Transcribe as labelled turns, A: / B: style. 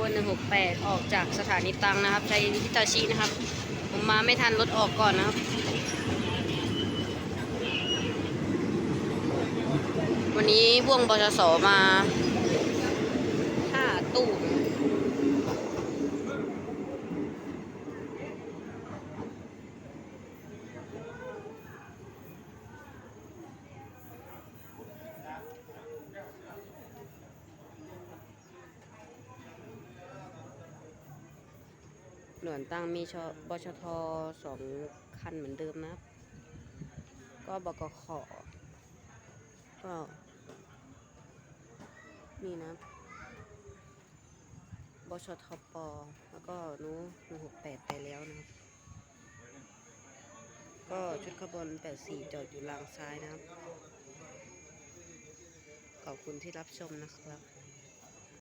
A: วน 168 ออกจากสถานีตังนะครับใช้ฮิตาชินะครับ ผมมาไม่ทันรถออกก่อนนะครับ วันนี้พ่วงบชสมาตู้นะ หน่วนตั้งมีชบชทสองคันเหมือนเดิมนะครับ ก็บกขก็นี่นะบชทปแล้วก็นู้หนึ่งหกแปดไปแล้วนะครับ ก็ชุดขบวนแปดสี่จอดอยู่ลางซ้ายนะครับ ขอบคุณที่รับชมนะครับ